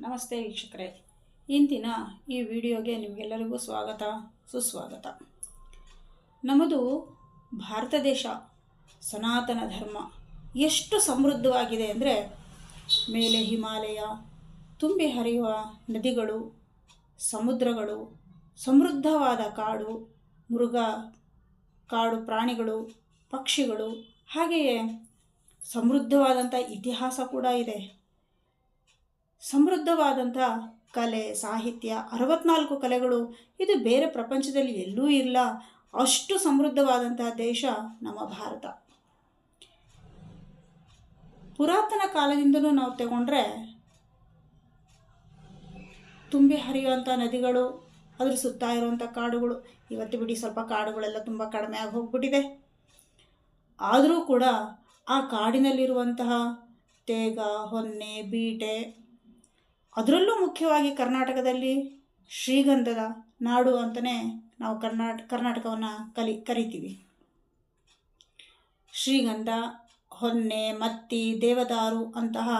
ನಮಸ್ತೆ ವೀಕ್ಷಕರೇ. ಇಂದಿನ ಈ ವಿಡಿಯೋಗೆ ನಿಮಗೆಲ್ಲರಿಗೂ ಸ್ವಾಗತ, ಸುಸ್ವಾಗತ. ನಮ್ಮದು ಭಾರತ ದೇಶ, ಸನಾತನ ಧರ್ಮ ಎಷ್ಟು ಸಮೃದ್ಧವಾಗಿದೆ ಅಂದರೆ ಮೇಲೆ ಹಿಮಾಲಯ, ತುಂಬಿ ಹರಿಯುವ ನದಿಗಳು, ಸಮುದ್ರಗಳು, ಸಮೃದ್ಧವಾದ ಕಾಡು, ಮೃಗ, ಕಾಡು ಪ್ರಾಣಿಗಳು, ಪಕ್ಷಿಗಳು, ಹಾಗೆಯೇ ಸಮೃದ್ಧವಾದಂಥ ಇತಿಹಾಸ ಕೂಡ ಇದೆ. ಸಮೃದ್ಧವಾದಂಥ ಕಲೆ, ಸಾಹಿತ್ಯ, ಅರವತ್ನಾಲ್ಕು ಕಲೆಗಳು ಇದು ಬೇರೆ ಪ್ರಪಂಚದಲ್ಲಿ ಎಲ್ಲೂ ಇಲ್ಲ. ಅಷ್ಟು ಸಮೃದ್ಧವಾದಂತಹ ದೇಶ ನಮ್ಮ ಭಾರತ. ಪುರಾತನ ಕಾಲದಿಂದಲೂ ನಾವು ತಗೊಂಡ್ರೆ ತುಂಬಿ ಹರಿಯುವಂಥ ನದಿಗಳು, ಅದ್ರ ಸುತ್ತ ಇರುವಂಥ ಕಾಡುಗಳು. ಇವತ್ತು ಬಿಡಿ ಸ್ವಲ್ಪ ಕಾಡುಗಳೆಲ್ಲ ತುಂಬ ಕಡಿಮೆ ಆಗಿ ಹೋಗ್ಬಿಟ್ಟಿದೆ. ಆದರೂ ಕೂಡ ಆ ಕಾಡಿನಲ್ಲಿರುವಂತಹ ತೇಗ, ಹೊನ್ನೆ, ಬೀಟೆ ಅದರಲ್ಲೂ ಮುಖ್ಯವಾಗಿ ಕರ್ನಾಟಕದಲ್ಲಿ ಶ್ರೀಗಂಧದ ನಾಡು ಅಂತಲೇ ನಾವು ಕರ್ನಾಟ, ಕರ್ನಾಟಕವನ್ನು ಕಲಿ, ಕರಿತೀವಿ. ಶ್ರೀಗಂಧ, ಹೊನ್ನೆ, ಮತ್ತಿ, ದೇವದಾರು ಅಂತಹ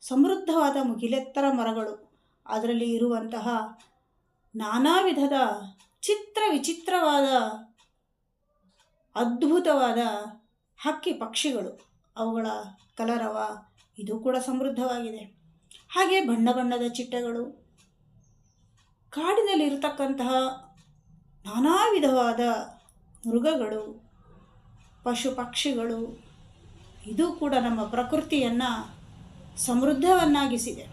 ಸಮೃದ್ಧವಾದ ಮುಗಿಲೆತ್ತರ ಮರಗಳು ಅದರಲ್ಲಿ ಇರುವಂತಹ ನಾನಾ ವಿಧದ ಚಿತ್ರ ವಿಚಿತ್ರವಾದ ಅದ್ಭುತವಾದ ಹಕ್ಕಿ ಪಕ್ಷಿಗಳು ಅವುಗಳ ಕಲರವ ಇದು ಕೂಡ ಸಮೃದ್ಧವಾಗಿದೆ. ಹಾಗೆ ಬಣ್ಣ ಬಣ್ಣದ ಚಿಟ್ಟೆಗಳು. ಕಾಡಿನಲ್ಲಿರತಕ್ಕಂತಹ ನಾನಾ ವಿಧವಾದ ಮೃಗಗಳು ಪಶು ಪಕ್ಷಿಗಳು ಇದು ಕೂಡ ನಮ್ಮ ಪ್ರಕೃತಿಯನ್ನು ಸಮೃದ್ಧವನ್ನಾಗಿಸಿದೆ.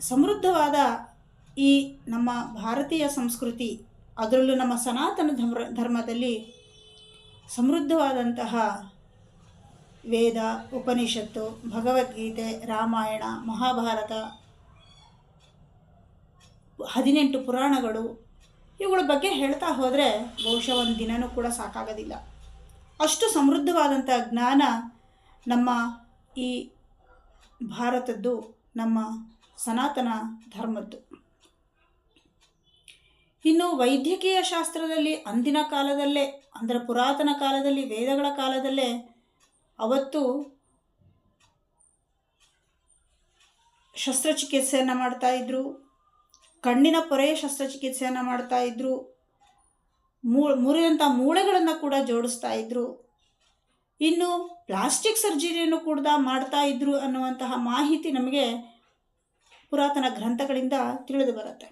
ಸಮೃದ್ಧವಾದ ಈ ನಮ್ಮ ಭಾರತೀಯ ಸಂಸ್ಕೃತಿ, ಅದರಲ್ಲೂ ನಮ್ಮ ಸನಾತನ ಧರ್ಮ, ಧರ್ಮದಲ್ಲಿ ಸಮೃದ್ಧವಾದಂತಹ ವೇದ, ಉಪನಿಷತ್ತು, ಭಗವದ್ಗೀತೆ, ರಾಮಾಯಣ, ಮಹಾಭಾರತ, ಹದಿನೆಂಟು ಪುರಾಣಗಳು, ಇವುಗಳ ಬಗ್ಗೆ ಹೇಳ್ತಾ ಹೋದರೆ ಬಹುಶಃ ಒಂದು ದಿನವೂ ಕೂಡ ಸಾಕಾಗೋದಿಲ್ಲ. ಅಷ್ಟು ಸಮೃದ್ಧವಾದಂಥ ಜ್ಞಾನ ನಮ್ಮ ಈ ಭಾರತದ್ದು, ನಮ್ಮ ಸನಾತನ ಧರ್ಮದ್ದು. ಇನ್ನು ವೈದ್ಯಕೀಯ ಶಾಸ್ತ್ರದಲ್ಲಿ ಅಂದಿನ ಕಾಲದಲ್ಲೇ, ಅಂದರೆ ಪುರಾತನ ಕಾಲದಲ್ಲಿ, ವೇದಗಳ ಕಾಲದಲ್ಲೇ ಅವತ್ತು ಶಸ್ತ್ರಚಿಕಿತ್ಸೆಯನ್ನು ಮಾಡ್ತಾಯಿದ್ರು ಕಣ್ಣಿನ ಪೊರೆ ಶಸ್ತ್ರಚಿಕಿತ್ಸೆಯನ್ನು ಮಾಡ್ತಾ ಇದ್ರು. ಮೂ ಮುರಿದಂಥ ಮೂಳೆಗಳನ್ನು ಕೂಡ ಜೋಡಿಸ್ತಾ ಇದ್ದರು ಇನ್ನು ಪ್ಲಾಸ್ಟಿಕ್ ಸರ್ಜರಿಯನ್ನು ಕೂಡ ಮಾಡ್ತಾ ಇದ್ರು ಅನ್ನುವಂತಹ ಮಾಹಿತಿ ನಮಗೆ ಪುರಾತನ ಗ್ರಂಥಗಳಿಂದ ತಿಳಿದು ಬರುತ್ತೆ.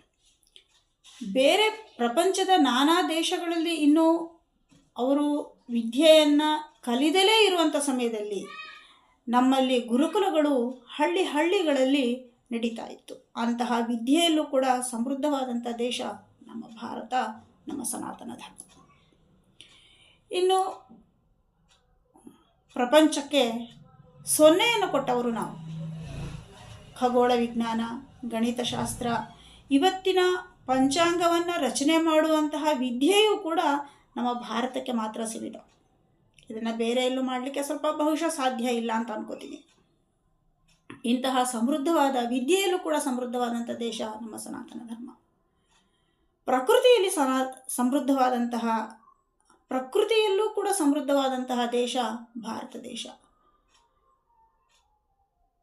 ಬೇರೆ ಪ್ರಪಂಚದ ನಾನಾ ದೇಶಗಳಲ್ಲಿ ಇನ್ನೂ ಅವರು ವಿದ್ಯೆಯನ್ನು ಕಲಿದಲೇ ಇರುವಂಥ ಸಮಯದಲ್ಲಿ ನಮ್ಮಲ್ಲಿ ಗುರುಕುಲಗಳು ಹಳ್ಳಿ ಹಳ್ಳಿಗಳಲ್ಲಿ ನಡೀತಾ ಇತ್ತು. ಅಂತಹ ವಿದ್ಯೆಯಲ್ಲೂ ಕೂಡ ಸಮೃದ್ಧವಾದಂಥ ದೇಶ ನಮ್ಮ ಭಾರತ, ನಮ್ಮ ಸನಾತನ ಧರ್ಮ. ಇನ್ನು ಪ್ರಪಂಚಕ್ಕೆ ಸೊನ್ನೆಯನ್ನು ಕೊಟ್ಟವರು ನಾವು. ಖಗೋಳ ವಿಜ್ಞಾನ, ಗಣಿತಶಾಸ್ತ್ರ, ಇವತ್ತಿನ ಪಂಚಾಂಗವನ್ನು ರಚನೆ ಮಾಡುವಂತಹ ವಿದ್ಯೆಯೂ ಕೂಡ ನಮ್ಮ ಭಾರತಕ್ಕೆ ಮಾತ್ರ ಸೀಮಿತ. ಇದನ್ನು ಬೇರೆ ಎಲ್ಲೂ ಮಾಡಲಿಕ್ಕೆ ಸ್ವಲ್ಪ ಬಹುಶಃ ಸಾಧ್ಯ ಇಲ್ಲ ಅಂತ ಅನ್ಕೋತೀನಿ. ಇಂತಹ ಸಮೃದ್ಧವಾದ, ವಿದ್ಯೆಯಲ್ಲೂ ಕೂಡ ಸಮೃದ್ಧವಾದಂಥ ದೇಶ ನಮ್ಮ ಸನಾತನ ಧರ್ಮ. ಪ್ರಕೃತಿಯಲ್ಲಿ ಸನಾ, ಸಮೃದ್ಧವಾದಂತಹ, ಪ್ರಕೃತಿಯಲ್ಲೂ ಕೂಡ ಸಮೃದ್ಧವಾದಂತಹ ದೇಶ ಭಾರತ ದೇಶ.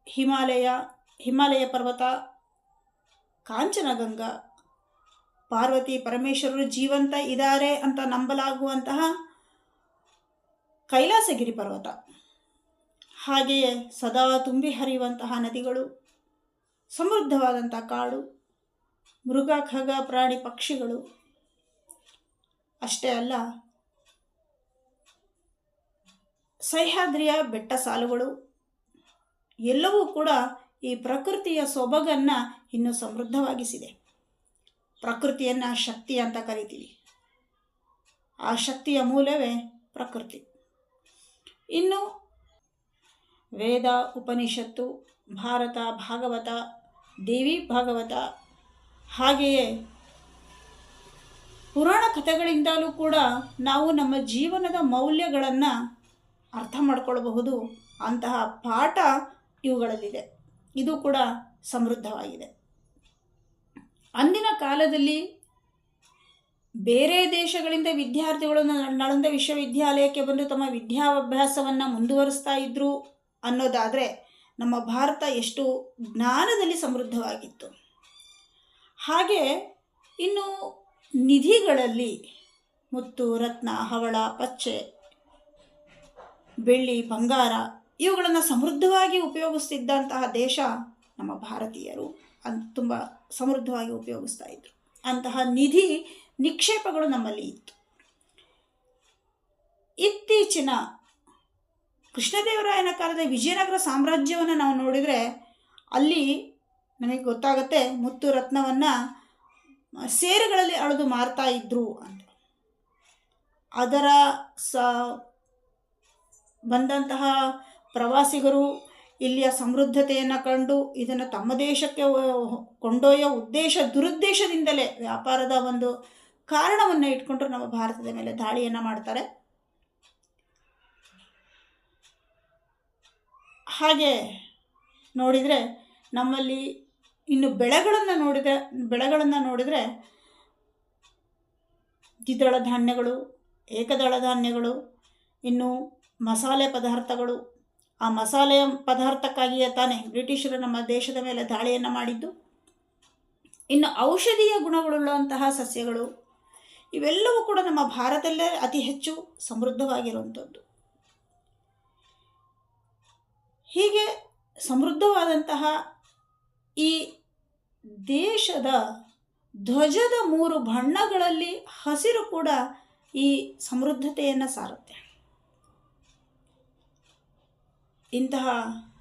ಹಿಮಾಲಯ ಹಿಮಾಲಯ ಪರ್ವತ, ಕಾಂಚನಗಂಗಾ, ಪಾರ್ವತಿ ಪರಮೇಶ್ವರರು ಜೀವಂತ ಇದ್ದಾರೆ ಅಂತ ನಂಬಲಾಗುವಂತಹ ಕೈಲಾಸಗಿರಿ ಪರ್ವತ. ಹಾಗೆಯೇ ಸದಾ ತುಂಬಿ ಹರಿಯುವಂತಹ ನದಿಗಳು ಸಮೃದ್ಧವಾದಂಥ ಕಾಡು, ಮೃಗ, ಖಗ, ಪ್ರಾಣಿ, ಪಕ್ಷಿಗಳು. ಅಷ್ಟೇ ಅಲ್ಲ, ಸಹ್ಯಾದ್ರಿಯ ಬೆಟ್ಟ ಸಾಲುಗಳು, ಎಲ್ಲವೂ ಕೂಡ ಈ ಪ್ರಕೃತಿಯ ಸೊಬಗನ್ನು ಇನ್ನೂ ಸಮೃದ್ಧವಾಗಿಸಿದೆ. ಪ್ರಕೃತಿಯನ್ನು ಶಕ್ತಿ ಅಂತ ಕರಿತೀವಿ. ಆ ಶಕ್ತಿಯ ಮೂಲವೇ ಪ್ರಕೃತಿ. ಇನ್ನು ವೇದ ಉಪನಿಷತ್ತು, ಭಾರತ, ಭಾಗವತ, ದೇವಿ ಭಾಗವತ, ಹಾಗೆಯೇ ಪುರಾಣ ಕಥೆಗಳಿಂದಲೂ ಕೂಡ ನಾವು ನಮ್ಮ ಜೀವನದ ಮೌಲ್ಯಗಳನ್ನು ಅರ್ಥ ಮಾಡಿಕೊಳ್ಳಬಹುದು ಅಂತಹ ಪಾಠ ಇವುಗಳಲ್ಲಿದೆ. ಇದು ಕೂಡ ಸಮೃದ್ಧವಾಗಿದೆ. ಅಂದಿನ ಕಾಲದಲ್ಲಿ ಬೇರೆ ದೇಶಗಳಿಂದ ವಿದ್ಯಾರ್ಥಿಗಳು ನಳಂದ ವಿಶ್ವವಿದ್ಯಾಲಯಕ್ಕೆ ಬಂದು ತಮ್ಮ ವಿದ್ಯಾಭ್ಯಾಸವನ್ನು ಮುಂದುವರಿಸ್ತಾ ಇದ್ರು ಅನ್ನೋದಾದರೆ ನಮ್ಮ ಭಾರತ ಎಷ್ಟು ಜ್ಞಾನದಲ್ಲಿ ಸಮೃದ್ಧವಾಗಿತ್ತು. ಹಾಗೆ ಇನ್ನು ನಿಧಿಗಳಲ್ಲಿ ಮುತ್ತು, ರತ್ನ, ಹವಳ, ಪಚ್ಚೆ, ಬೆಳ್ಳಿ, ಬಂಗಾರ ಇವುಗಳನ್ನು ಸಮೃದ್ಧವಾಗಿ ಉಪಯೋಗಿಸ್ತಿದ್ದಂತಹ ದೇಶ ನಮ್ಮ ಭಾರತೀಯರು. ಅನ್, ತುಂಬ ಸಮೃದ್ಧವಾಗಿ ಉಪಯೋಗಿಸ್ತಾ ಇದ್ರು. ಅಂತಹ ನಿಧಿ ನಿಕ್ಷೇಪಗಳು ನಮ್ಮಲ್ಲಿ ಇತ್ತು. ಇತ್ತೀಚಿನ ಕೃಷ್ಣದೇವರಾಯನ ಕಾಲದ ವಿಜಯನಗರ ಸಾಮ್ರಾಜ್ಯವನ್ನು ನಾವು ನೋಡಿದರೆ ಅಲ್ಲಿ ನನಗೆ ಗೊತ್ತಾಗುತ್ತೆ ಮುತ್ತು ರತ್ನವನ್ನು ಸೇರುಗಳಲ್ಲಿ ಅಳೆದು ಮಾರ್ತಾ ಇದ್ರು ಅಂತ. ಅದರ ಸ ಬಂದಂತಹ ಪ್ರವಾಸಿಗರು ಇಲ್ಲಿಯ ಸಮೃದ್ಧತೆಯನ್ನು ಕಂಡು ಇದನ್ನು ತಮ್ಮ ದೇಶಕ್ಕೆ ಕೊಂಡೊಯ್ಯೋ ಉದ್ದೇಶ ದುರುದ್ದೇಶದಿಂದಲೇ ವ್ಯಾಪಾರದ ಒಂದು ಕಾರಣವನ್ನು ಇಟ್ಕೊಂಡು ನಮ್ಮ ಭಾರತದ ಮೇಲೆ ದಾಳಿಯನ್ನು ಮಾಡ್ತಾರೆ. ಹಾಗೆ ನೋಡಿದರೆ ನಮ್ಮಲ್ಲಿ ಇನ್ನು ಬೆಳೆಗಳನ್ನು ನೋಡಿದರೆ ಬೆಳೆಗಳನ್ನು ನೋಡಿದರೆ ದ್ವಿದಳ ಧಾನ್ಯಗಳು, ಏಕದಳ ಧಾನ್ಯಗಳು, ಇನ್ನು ಮಸಾಲೆ ಪದಾರ್ಥಗಳು. ಆ ಮಸಾಲೆಯ ಪದಾರ್ಥಕ್ಕಾಗಿಯೇ ತಾನೇ ಬ್ರಿಟಿಷರು ನಮ್ಮ ದೇಶದ ಮೇಲೆ ದಾಳಿಯನ್ನು ಮಾಡಿದ್ದು. ಇನ್ನು ಔಷಧೀಯ ಗುಣಗಳುಳ್ಳಂತಹ ಸಸ್ಯಗಳು ಇವೆಲ್ಲವೂ ಕೂಡ ನಮ್ಮ ಭಾರತದಲ್ಲೇ ಅತಿ ಹೆಚ್ಚು ಸಮೃದ್ಧವಾಗಿರುವಂಥದ್ದು. ಹೀಗೆ ಸಮೃದ್ಧವಾದಂತಹ ಈ ದೇಶದ ಧ್ವಜದ ಮೂರು ಬಣ್ಣಗಳಲ್ಲಿ ಹಸಿರು ಕೂಡ ಈ ಸಮೃದ್ಧತೆಯನ್ನು ಸಾರುತ್ತೆ. ಇಂತಹ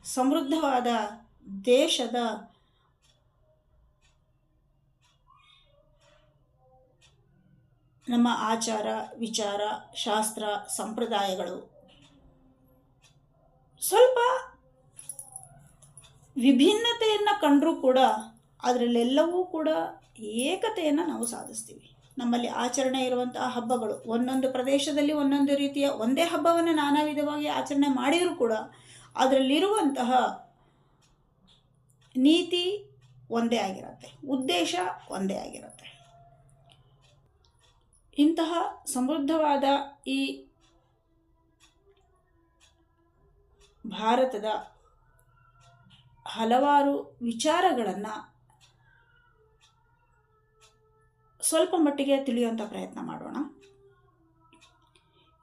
ಸಮೃದ್ಧವಾದ ದೇಶದ ನಮ್ಮ ಆಚಾರ, ವಿಚಾರ, ಶಾಸ್ತ್ರ, ಸಂಪ್ರದಾಯಗಳು. ಸ್ವಲ್ಪ ವಿಭಿನ್ನತೆಯನ್ನು ಕಂಡರೂ ಕೂಡ ಅದರಲ್ಲೆಲ್ಲವೂ ಕೂಡ ಏಕತೆಯನ್ನು ನಾವು ಸಾಧಿಸ್ತೀವಿ. ನಮ್ಮಲ್ಲಿ ಆಚರಣೆ ಇರುವಂತಹ ಹಬ್ಬಗಳು, ಒಂದೊಂದು ಪ್ರದೇಶದಲ್ಲಿ ಒಂದೊಂದು ರೀತಿಯ ಒಂದೇ ಹಬ್ಬವನ್ನು ನಾನಾ ವಿಧವಾಗಿ ಆಚರಣೆ ಮಾಡಿದರೂ ಕೂಡ ಅದರಲ್ಲಿರುವಂತಹ ನೀತಿ ಒಂದೇ ಆಗಿರುತ್ತೆ, ಉದ್ದೇಶ ಒಂದೇ ಆಗಿರುತ್ತೆ. ಇಂತಹ ಸಮೃದ್ಧವಾದ ಈ ಭಾರತದ ಹಲವಾರು ವಿಚಾರಗಳನ್ನು ಸ್ವಲ್ಪ ಮಟ್ಟಿಗೆ ತಿಳಿಯುವಂಥ ಪ್ರಯತ್ನ ಮಾಡೋಣ.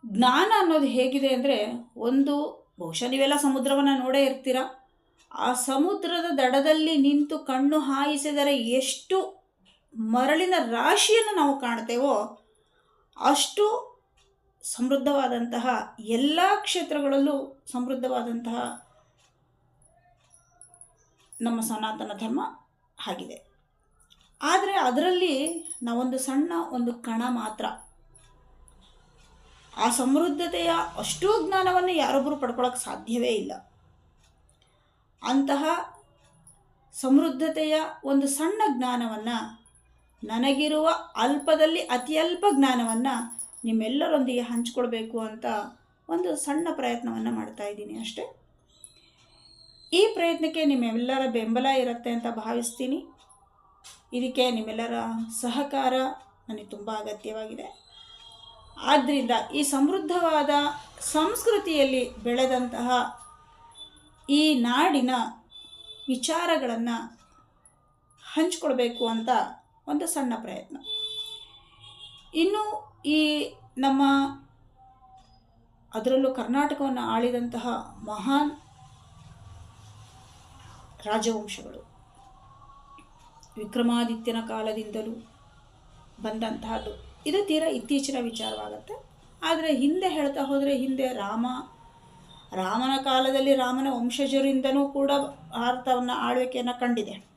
ಜ್ಞಾನ ಅನ್ನೋದು ಹೇಗಿದೆ ಅಂದರೆ ಒಂದು, ಬಹುಶಃ ನೀವೆಲ್ಲ ಸಮುದ್ರವನ್ನು ನೋಡೇ ಇರ್ತೀರ? ಆ ಸಮುದ್ರದ ದಡದಲ್ಲಿ ನಿಂತು ಕಣ್ಣು ಹಾಯಿಸಿದರೆ ಎಷ್ಟು ಮರಳಿನ ರಾಶಿಯನ್ನು ನಾವು ಕಾಣ್ತೇವೋ ಅಷ್ಟು ಸಮೃದ್ಧವಾದಂತಹ ಎಲ್ಲ ಕ್ಷೇತ್ರಗಳಲ್ಲೂ ಸಮೃದ್ಧವಾದಂತಹ ನಮ್ಮ ಸನಾತನ ಧರ್ಮ ಆಗಿದೆ. ಆದರೆ ಅದರಲ್ಲಿ ನಾವೊಂದು ಸಣ್ಣ ಒಂದು ಕಣ ಮಾತ್ರ. ಆ ಸಮೃದ್ಧತೆಯ ಅಷ್ಟೂ ಜ್ಞಾನವನ್ನು ಯಾರೊಬ್ಬರು ಪಡ್ಕೊಳ್ಳೋಕೆ ಸಾಧ್ಯವೇ ಇಲ್ಲ. ಅಂತಹ ಸಮೃದ್ಧತೆಯ ಒಂದು ಸಣ್ಣ ಜ್ಞಾನವನ್ನು ನನಗಿರುವ ಅಲ್ಪದಲ್ಲಿ ಅತಿಯಲ್ಪ ಜ್ಞಾನವನ್ನು ನಿಮ್ಮೆಲ್ಲರೊಂದಿಗೆ ಹಂಚಿಕೊಳ್ಬೇಕು ಅಂತ ಒಂದು ಸಣ್ಣ ಪ್ರಯತ್ನವನ್ನು ಮಾಡ್ತಾ ಇದ್ದೀನಿ ಅಷ್ಟೇ. ಈ ಪ್ರಯತ್ನಕ್ಕೆ ನಿಮ್ಮೆಲ್ಲರ ಬೆಂಬಲ ಇರುತ್ತೆ ಅಂತ ಭಾವಿಸ್ತೀನಿ. ಇದಕ್ಕೆ ನಿಮ್ಮೆಲ್ಲರ ಸಹಕಾರ ನನಗೆ ತುಂಬ ಅಗತ್ಯವಾಗಿದೆ. ಆದ್ದರಿಂದ ಈ ಸಮೃದ್ಧವಾದ ಸಂಸ್ಕೃತಿಯಲ್ಲಿ ಬೆಳೆದಂತಹ ಈ ನಾಡಿನ ವಿಚಾರಗಳನ್ನು ಹಂಚಿಕೊಳ್ಬೇಕು ಅಂತ ಒಂದು ಸಣ್ಣ ಪ್ರಯತ್ನ. ಇನ್ನು ಈ ನಮ್ಮ ಅದರಲ್ಲೂ ಕರ್ನಾಟಕವನ್ನು ಆಳಿದಂತಹ ಮಹಾನ್ ರಾಜವಂಶಗಳು. ವಿಕ್ರಮಾದಿತ್ಯನ ಕಾಲದಿಂದಲೂ ಬಂದಂತಹದ್ದು. ಇದು ತೀರಾ ಇತ್ತೀಚಿನ ವಿಚಾರವಾಗುತ್ತೆ. ಆದರೆ ಹಿಂದೆ ಹೇಳ್ತಾ ಹೋದರೆ ಹಿಂದೆ ರಾಮ, ರಾಮನ ಕಾಲದಲ್ಲಿ ರಾಮನ ವಂಶಜರಿಂದನೂ ಕೂಡ ಭಾರತವನ್ನು ಆಳ್ವಿಕೆಯನ್ನು ಕಂಡಿದೆ.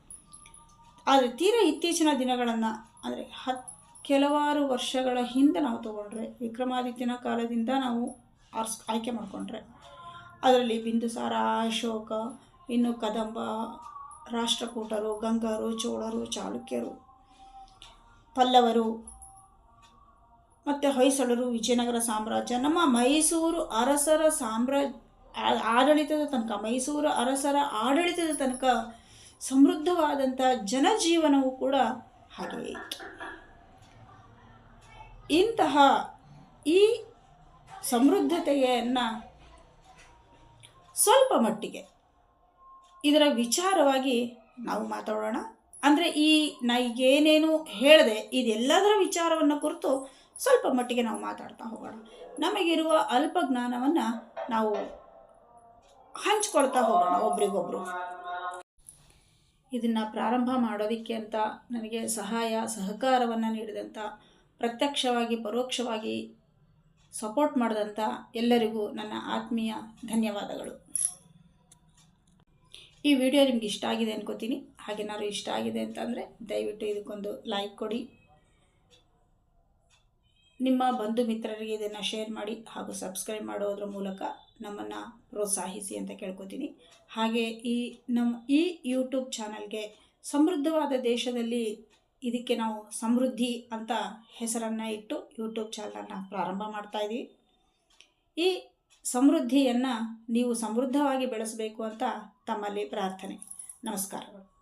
ಆದರೆ ತೀರಾ ಇತ್ತೀಚಿನ ದಿನಗಳನ್ನು, ಅಂದರೆ ಹತ್, ಕೆಲವಾರು ವರ್ಷಗಳ ಹಿಂದೆ ನಾವು ತಗೊಂಡ್ರೆ, ವಿಕ್ರಮಾದಿತ್ಯನ ಕಾಲದಿಂದ ನಾವು ಆರ್ಸ್, ಆಯ್ಕೆ ಮಾಡಿಕೊಂಡ್ರೆ. ಅದರಲ್ಲಿ ಬಿಂದುಸಾರ, ಅಶೋಕ, ಇನ್ನು ಕದಂಬ, ರಾಷ್ಟ್ರಕೂಟರು, ಗಂಗರು, ಚೋಳರು ಚಾಲುಕ್ಯರು ಪಲ್ಲವರು, ಮತ್ತು ಹೊಯ್ಸಳರು, ವಿಜಯನಗರ ಸಾಮ್ರಾಜ್ಯ, ನಮ್ಮ ಮೈಸೂರು ಅರಸರ ಸಾಮ್ರಾಜ್ಯ ಆಡಳಿತದ ತನಕ, ಮೈಸೂರು ಅರಸರ ಆಡಳಿತದ ತನಕ ಸಮೃದ್ಧವಾದಂಥ ಜನಜೀವನವು ಕೂಡ ಹಾಗೆಯೇ. ಇತ್ತು ಇಂತಹ ಈ ಸಮೃದ್ಧತೆಯನ್ನು ಸ್ವಲ್ಪ ಮಟ್ಟಿಗೆ ಇದರ ವಿಚಾರವಾಗಿ ನಾವು ಮಾತಾಡೋಣ. ಅಂದರೆ ಈ ನಾ ಏನೇನು ಹೇಳಿದೆ ಇದೆಲ್ಲದರ ವಿಚಾರವನ್ನು ಕುರಿತು ಸ್ವಲ್ಪ ಮಟ್ಟಿಗೆ ನಾವು ಮಾತಾಡ್ತಾ ಹೋಗೋಣ. ನಮಗಿರುವ ಅಲ್ಪ ಜ್ಞಾನವನ್ನು ನಾವು ಹಂಚ್ಕೊಳ್ತಾ ಹೋಗೋಣ ಒಬ್ರಿಗೊಬ್ರು. ಇದನ್ನು ಪ್ರಾರಂಭ ಮಾಡೋದಕ್ಕೆ ಅಂತ ನನಗೆ ಸಹಾಯ, ಸಹಕಾರವನ್ನು ನೀಡಿದಂಥ ಪ್ರತ್ಯಕ್ಷವಾಗಿ, ಪರೋಕ್ಷವಾಗಿ ಸಪೋರ್ಟ್ ಮಾಡಿದಂಥ ಎಲ್ಲರಿಗೂ ನನ್ನ ಆತ್ಮೀಯ ಧನ್ಯವಾದಗಳು. ಈ ವಿಡಿಯೋ ನಿಮ್ಗೆ ಇಷ್ಟ ಆಗಿದೆ ಅನ್ಕೋತೀನಿ. ಹಾಗೇನಾದ್ರು ಇಷ್ಟ ಆಗಿದೆ ಅಂತಂದರೆ ದಯವಿಟ್ಟು ಇದಕ್ಕೊಂದು ಲೈಕ್ ಕೊಡಿ. ನಿಮ್ಮ ಬಂಧು ಮಿತ್ರರಿಗೆ ಇದನ್ನು ಶೇರ್ ಮಾಡಿ ಹಾಗೂ ಸಬ್ಸ್ಕ್ರೈಬ್ ಮಾಡೋದ್ರ ಮೂಲಕ ನಮ್ಮನ್ನು ಪ್ರೋತ್ಸಾಹಿಸಿ ಅಂತ ಕೇಳ್ಕೊತೀನಿ. ಹಾಗೆ ಈ ನಮ್ಮ ಈ ಯೂಟ್ಯೂಬ್ ಚಾನಲ್ಗೆ ಸಮೃದ್ಧವಾದ ದೇಶದಲ್ಲಿ ಇದಕ್ಕೆ ನಾವು ಸಮೃದ್ಧಿ ಅಂತ ಹೆಸರನ್ನು ಇಟ್ಟು ಯೂಟ್ಯೂಬ್ ಚಾನಲನ್ನು ಪ್ರಾರಂಭ ಮಾಡ್ತಾ ಇದ್ದೀವಿ ಈ ಸಮೃದ್ಧಿಯನ್ನು ನೀವು ಸಮೃದ್ಧವಾಗಿ ಬೆಳೆಸಬೇಕು ಅಂತ ತಮ್ಮಲ್ಲಿ ಪ್ರಾರ್ಥನೆ. ನಮಸ್ಕಾರಗಳು